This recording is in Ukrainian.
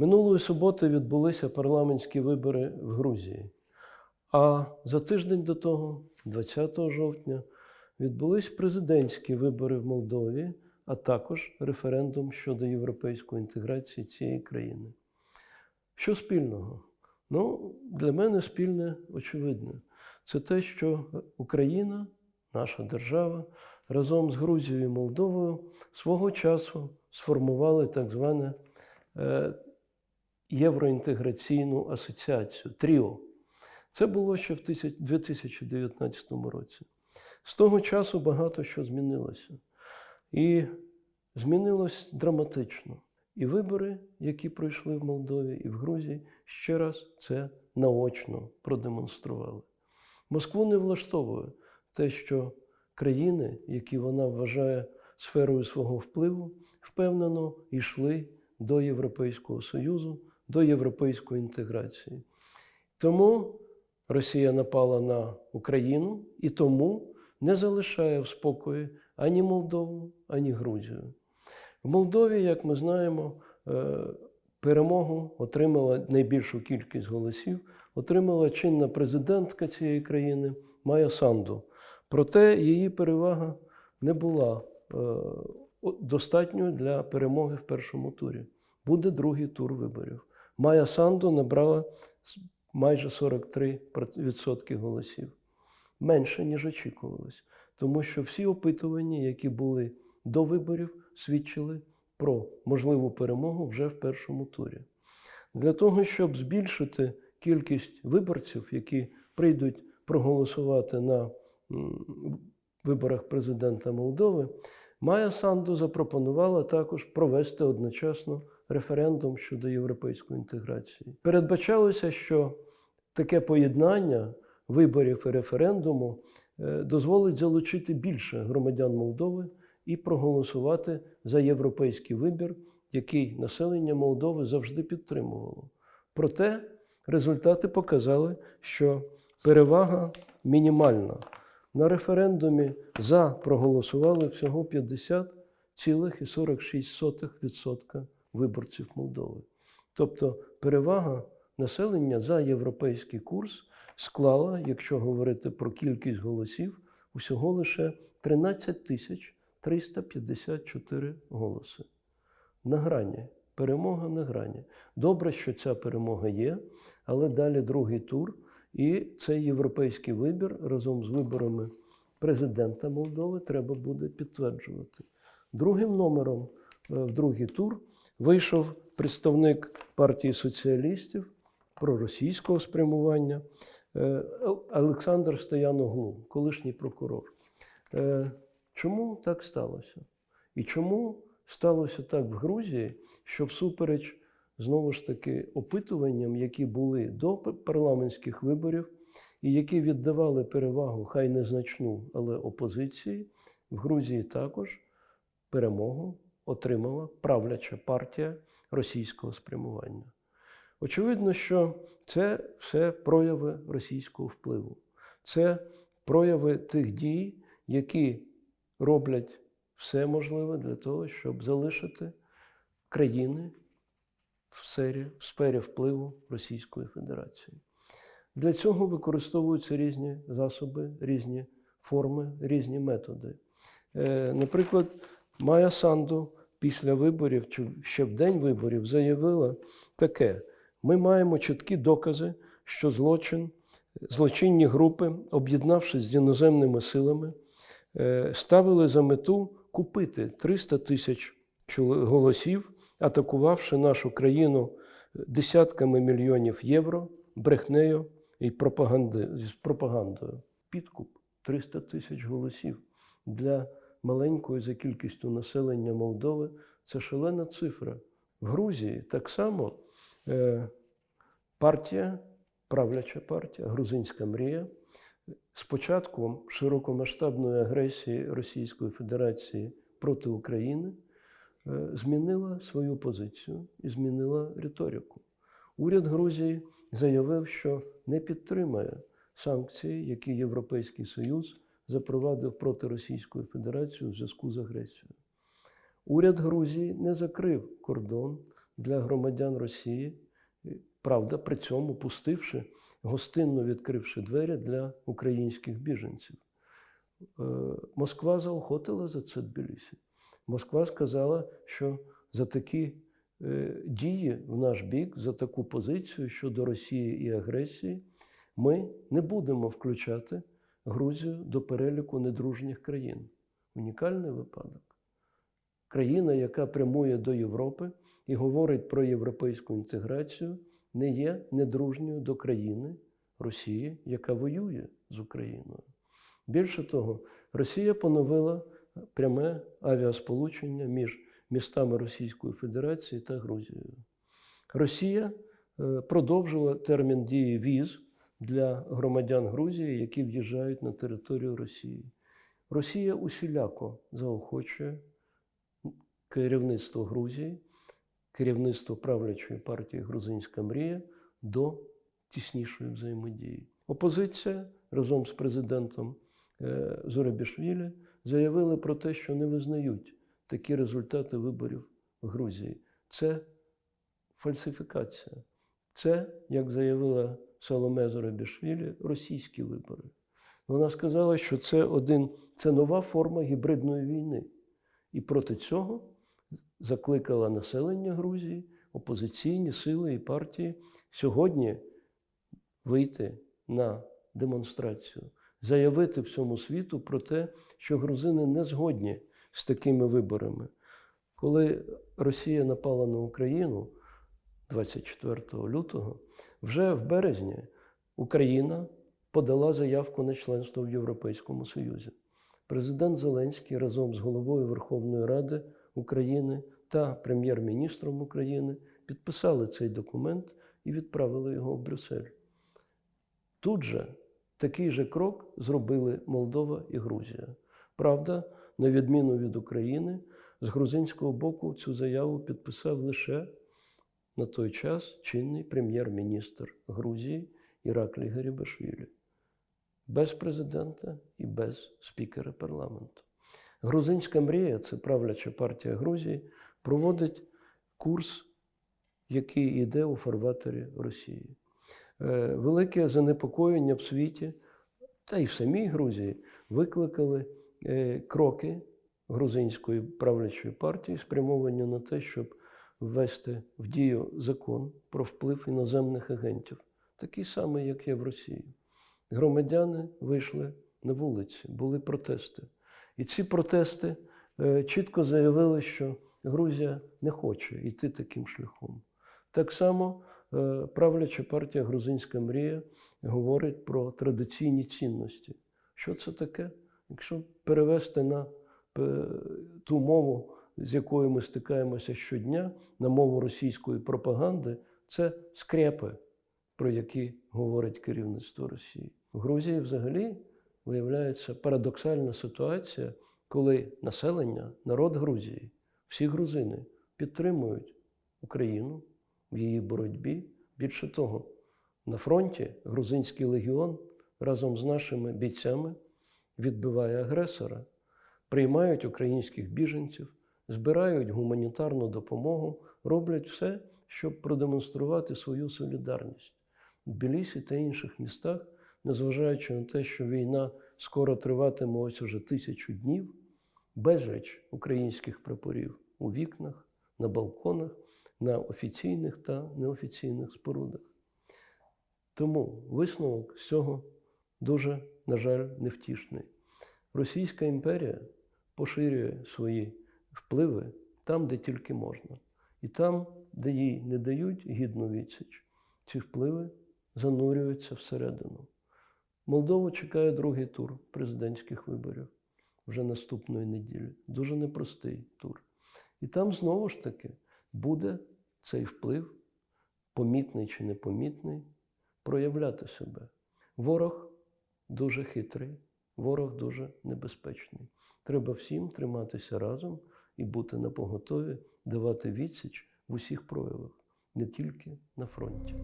Минулої суботи відбулися парламентські вибори в Грузії. А за тиждень до того, 20 жовтня, відбулись президентські вибори в Молдові, а також референдум щодо європейської інтеграції цієї країни. Що спільного? Ну, для мене спільне очевидне. Це те, що Україна, наша держава, разом з Грузією і Молдовою свого часу сформували так зване е, євроінтеграційну асоціацію Тріо. Це було ще в 2019 році. З того часу багато що змінилося. І змінилось драматично. І вибори, які пройшли в Молдові і в Грузії, ще раз це наочно продемонстрували. Москву не влаштовує те, що країни, які вона вважає сферою свого впливу, впевнено йшли до Європейського Союзу, до європейської інтеграції. Тому Росія напала на Україну і тому не залишає в спокої ані Молдову, ані Грузію. В Молдові, як ми знаємо, е, перемогу отримала найбільшу кількість голосів, отримала чинна президентка цієї країни Майя Санду. Проте її перевага не була е, достатньою для перемоги в першому турі. Буде другий тур виборів. Майя Санду набрала майже 43% голосів. Менше, ніж очікувалось. Тому що всі опитування, які були до виборів, свідчили про можливу перемогу вже в першому турі. Для того, щоб збільшити кількість виборців, які прийдуть проголосувати на виборах президента Молдови, Майя Санду запропонувала також провести одночасно референдум щодо європейської інтеграції. Передбачалося, що таке поєднання виборів і референдуму е, дозволить залучити більше громадян Молдови і проголосувати за європейський вибір, який населення Молдови завжди підтримувало. Проте результати показали, що перевага мінімальна. На референдумі за проголосували всього 50,46% виборців Молдови. Тобто перевага населення за європейський курс склала, якщо говорити про кількість голосів, усього лише 13 тисяч 354 голоси. На грані. Перемога на грані. Добре, що ця перемога є, але далі другий тур. І цей європейський вибір разом з виборами президента Молдови треба буде підтверджувати. Другим номером е, в другий тур вийшов представник партії соціалістів проросійського спрямування е, Олександр Стояноглу, колишній прокурор. Е, Чому так сталося? І чому сталося так в Грузії, що всупереч знову ж таки опитуванням, які були до парламентських виборів, і які віддавали перевагу, хай незначну, але опозиції, в Грузії також перемогу отримала правляча партія російського спрямування. Очевидно, що це все прояви російського впливу, це прояви тих дій, які роблять все можливе для того, щоб залишити країни в сфері, в сфері впливу Російської Федерації. Для цього використовуються різні засоби, різні форми, різні методи. Е, Наприклад, Майя Санду після виборів чи ще в день виборів заявила таке: ми маємо чіткі докази, що злочин, злочинні групи, об'єднавшись з іноземними силами, е, ставили за мету купити 300 тисяч голосів, атакувавши нашу країну десятками мільйонів євро, брехнею і пропаганди, з пропагандою. Підкуп 300 тисяч голосів для маленької за кількістю населення Молдови це шалена цифра. В Грузії так само е, партія, правляча партія, грузинська мрія, з початком широкомасштабної агресії Російської Федерації проти України е, змінила свою позицію і змінила риторику. Уряд Грузії заявив, що не підтримає санкції, які Європейський Союз запровадив проти Російської Федерації у зв'язку з агресією. Уряд Грузії не закрив кордон для громадян Росії, правда, при цьому пустивши, гостинно відкривши двері для українських біженців. Е, Москва заохотила за це Тбілісі. Москва сказала, що за такі е, дії в наш бік, за таку позицію щодо Росії і агресії, ми не будемо включати Грузію до переліку недружніх країн. Унікальний випадок. Країна, яка прямує до Європи і говорить про європейську інтеграцію, не є недружньою до країни Росії, яка воює з Україною. Більше того, Росія поновила пряме авіасполучення між містами Російської Федерації та Грузією. Росія е, продовжила термін дії віз для громадян Грузії, які в'їжджають на територію Росії. Росія усіляко заохочує керівництво Грузії, керівництво правлячої партії Грузинська мрія до тіснішої взаємодії. Опозиція разом з президентом е, Зоребішвілі заявили про те, що не визнають такі результати виборів в Грузії. Це фальсифікація. Це, як заявила Соломе Зоребішвілі, російські вибори. Вона сказала, що це один це нова форма гібридної війни. І проти цього закликала населення Грузії, опозиційні сили і партії сьогодні вийти на демонстрацію, заявити всьому світу про те, що грузини не згодні з такими виборами. Коли Росія напала на Україну 24 лютого, вже в березні Україна подала заявку на членство в Європейському Союзі. Президент Зеленський разом з головою Верховної Ради України та прем'єр-міністром України підписали цей документ і відправили його в Брюссель. Тут же такий же крок зробили Молдова і Грузія. Правда, на відміну від України, з грузинського боку цю заяву підписав лише на той час чинний прем'єр-міністр Грузії Іраклій Гарібашвілі. Без президента і без спікера парламенту. Грузинська мрія, це правляча партія Грузії, проводить курс, який йде у фарватері Росії. Е, Велике занепокоєння в світі та й в самій Грузії викликали е, кроки грузинської правлячої партії, спрямовані на те, щоб ввести в дію закон про вплив іноземних агентів, такий самий, як є в Росії. Громадяни вийшли на вулиці, були протести. І ці протести е, чітко заявили, що Грузія не хоче йти таким шляхом. Так само е, правляча партія Грузинська мрія говорить про традиційні цінності. Що це таке? Якщо перевести на е, ту мову, з якою ми стикаємося щодня, на мову російської пропаганди, це скрепи, про які говорить керівництво Росії. В Грузії взагалі виявляється парадоксальна ситуація, коли населення, народ Грузії, всі грузини підтримують Україну в її боротьбі. Більше того, на фронті грузинський легіон разом з нашими бійцями відбиває агресора, приймають українських біженців, збирають гуманітарну допомогу, роблять все, щоб продемонструвати свою солідарність. В Тбілісі та інших містах, незважаючи на те, що війна скоро триватиме ось уже тисячу днів, безліч українських прапорів у вікнах, на балконах, на офіційних та неофіційних спорудах. Тому висновок з цього дуже, на жаль, невтішний. Російська імперія поширює свої впливи там, де тільки можна. І там, де їй не дають гідну відсіч, ці впливи занурюються всередину. Молдову чекає другий тур президентських виборів вже наступної неділі. Дуже непростий тур. І там знову ж таки буде цей вплив, помітний чи непомітний, проявляти себе. Ворог дуже хитрий, ворог дуже небезпечний. Треба всім триматися разом і бути на поготові, давати відсіч в усіх проявах, не тільки на фронті.